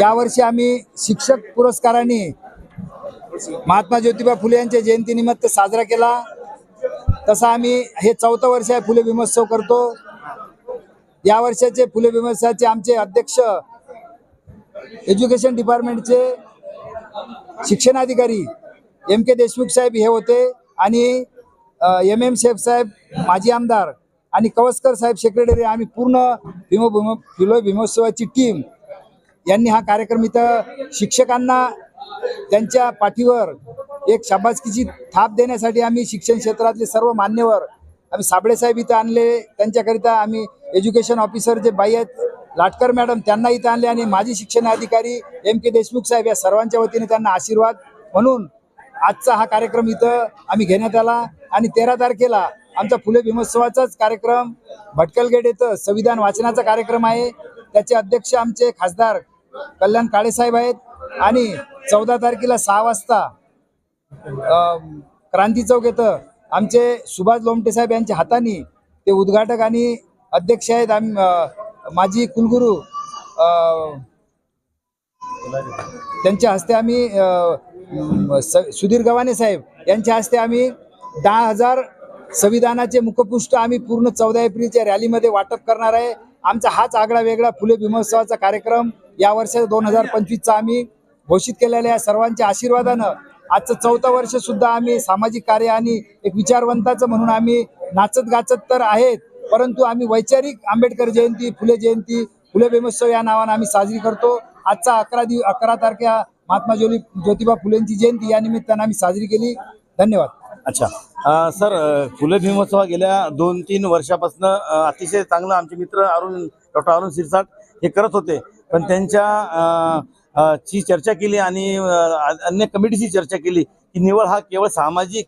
यावर्षी आम्ही शिक्षक पुरस्काराने महात्मा ज्योतिबा फुले यांच्या जयंतीनिमित्त साजरा केला. तसा आम्ही हे चौथं वर्ष आहे फुले विमोत्सव करतो. या वर्षाचे फुले विमोत्सवाचे आमचे अध्यक्ष एज्युकेशन डिपार्टमेंटचे शिक्षणाधिकारी एम के देशमुख साहेब हे होते आणि एम एम शेफ साहेब माजी आमदार आणि कवसकर साहेब सेक्रेटरी आम्ही पूर्ण भीम भीमो फुले भीमोत्सवाची टीम यांनी हा कार्यक्रम इथं शिक्षकांना त्यांच्या पाठीवर एक शाबासकीची थाप देण्यासाठी आम्ही शिक्षण क्षेत्रातले सर्व मान्यवर आम्ही साबळेसाहेब इथं आणले त्यांच्याकरिता आम्ही एज्युकेशन ऑफिसर जे बाई आहेत लाटकर मॅडम त्यांना इथं आणले आणि माजी शिक्षण अधिकारी एम के देशमुख साहेब या सर्वांच्या वतीने त्यांना आशीर्वाद. म्हणून आजचा हा कार्यक्रम इथं आम्ही घेण्यात आला आणि तेरा तारखेला आमचा फुले भीमोत्सवाचाच कार्यक्रम भटकलगेट येथं संविधान वाचनाचा कार्यक्रम आहे. त्याचे अध्यक्ष आमचे खासदार कल्याण काळेसाहेब आहेत. आणि चौदा तारखेला सहा वाजता क्रांती चौक येतं. आमचे सुभाष लोमटे साहेब यांच्या हाताने ते उद्घाटक आणि अध्यक्ष आहेत आम माजी कुलगुरू त्यांच्या हस्ते आम्ही सुधीर गव्हाणे साहेब यांच्या हस्ते आम्ही दहा हजार संविधानाचे मुखपृष्ठ आम्ही पूर्ण चौदा एप्रिलच्या रॅलीमध्ये वाटप करणार आहे. आमचा हाच आगळा वेगळा फुले भीमोत्सवाचा कार्यक्रम या वर्षाचा दोन हजार पंचवीसचा आम्ही घोषित केलेल्या सर्वांच्या आशीर्वादानं आजचं चौथं वर्ष सुद्धा आम्ही सामाजिक कार्य आणि एक विचारवंताचं म्हणून आम्ही नाचत गाचत तर आहेत परंतु आम्ही वैचारिक आंबेडकर जयंती फुले जयंती फुले भीमोत्सव या नावानं आम्ही साजरी करतो. आजचा अकरा दिव अकरा तारख्या महात्मा ज्योती ज्योतिबा फुलेंची जयंती या निमित्तानं आम्ही साजरी केली. धन्यवाद. अच्छा. आ, सर फुले भीमोत्सव गेल्या दोन तीन वर्षापासून अतिशय चांगलं आमचे मित्र अरुण डॉक्टर अरुण सिरसाट हे करत होते. पण त्यांच्या ची चर्चा केली आणि अन्य कमिटीची चर्चा केली की निवड हा केवळ सामाजिक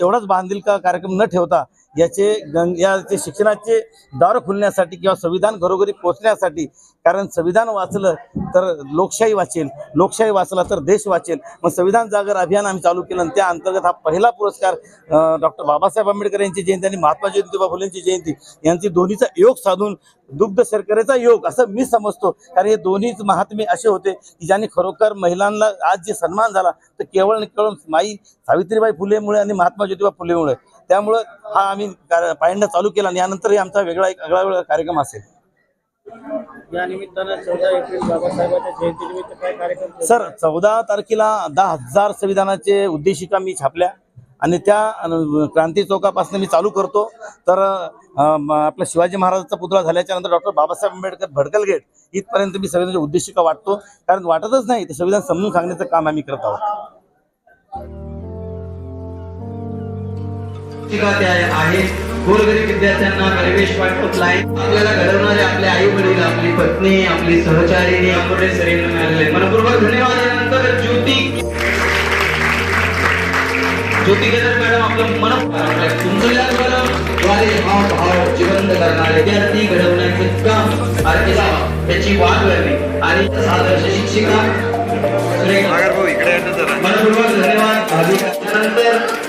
तेवढाच बांधील का कार्यक्रम न ठेवता याचे गंग याचे शिक्षणाचे दार खुलण्यासाठी किंवा संविधान घरोघरी पोहोचण्यासाठी कारण संविधान वाचलं तर लोकशाही वाचेल लोकशाही वाचला तर देश वाचेल. मग संविधान जागर अभियान आम्ही चालू केलं आणि त्या अंतर्गत हा पहिला पुरस्कार डॉक्टर बाबासाहेब आंबेडकर यांची जयंती आणि महात्मा ज्योतिबा फुलेंची जयंती यांची दोन्हीचा योग साधून दुग्ध शर्करेचा योग असं मी समजतो. कारण हे दोन्हीच महात्मे असे होते की ज्यांनी खरोखर महिलांना आज जे सन्मान झाला तर केवळ आणि केवळ माई सावित्रीबाई फुलेमुळे आणि महात्मा ज्योतिबा फुलेमुळे. त्यामुळं हा आम्ही पायंडा चालू केला आणि यानंतरही आमचा वेगळा एक वेगळा वेगळा कार्यक्रम असेल. या निमित्तानं चौदा एप्रिल बाबासाहेबांच्या जयंतीनिमित्त काय कार्यक्रम ठेवला? सर चौदा तारखेला दहा हजार संविधानाचे उद्देशिका मी छापल्या आणि त्या क्रांती चौकापासून मी चालू करतो. तर आपला शिवाजी महाराजांचा पुतळा झाल्याच्यानंतर डॉक्टर बाबासाहेब आंबेडकर भडकल गेट इथपर्यंत मी संविधानाची उद्देशिका वाटतो. कारण वाटतच नाही ते संविधान समजून सांगण्याचं काम आम्ही करत आहोत. शिक्षिका त्या आहेत. गोरगरीब विद्यार्थ्यांना परिवेश वाटप आहे आपल्याला घडवणारे आपले आई वडील आपली पत्नी आपली सहचारिणी आपले शरीर मिळालेले मनपूर्वक धन्यवाद. यानंतर ज्योती. ज्योती केदार मॅडम आपलं मन तुमच्या द्वारे भाव जिवंत करणारे विद्यार्थी घडवण्याचे काम अर्पिता त्याची वाट धरली आणि आदर्श शिक्षिका. मनपूर्वक धन्यवाद. भाविका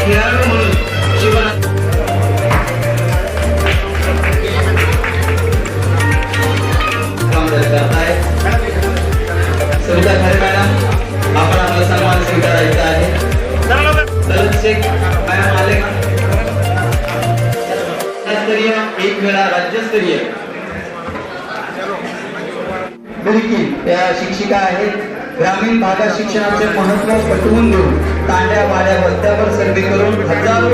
खेळाडू म्हणून जीवनात सविता खरे मॅडम आपण आपला सन्मान स्वीकारायचा आहे सलत शेख मॅडम आले राज्यस्तरीय एक वेळा राज्यस्तरीय त्या शिक्षिका आहेत. ग्रामीण भागात शिक्षणाचे महत्त्व पटवून देऊन तांड्या वाड्या खरेदी करून हजारो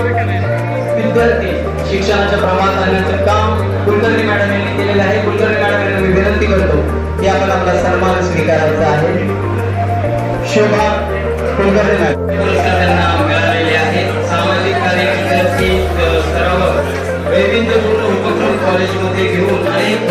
विद्यार्थी शिक्षणाच्या प्रमाणात आणण्याचं काम कुलकर्णी मॅडम यांनी केलेलं आहे. कुलकर्णी मॅडम यांना मी विनंती करतो की आपण आपला सन्मान स्वीकारायचा आहे. शोभा कुलकर्णी मॅडम. पुरस्कार त्यांना मिळालेले आहे सामाजिक कार्य विद्यार्थी अ, वैविध्यपूर्ण उपक्रम कॉलेजमध्ये घेऊन अनेक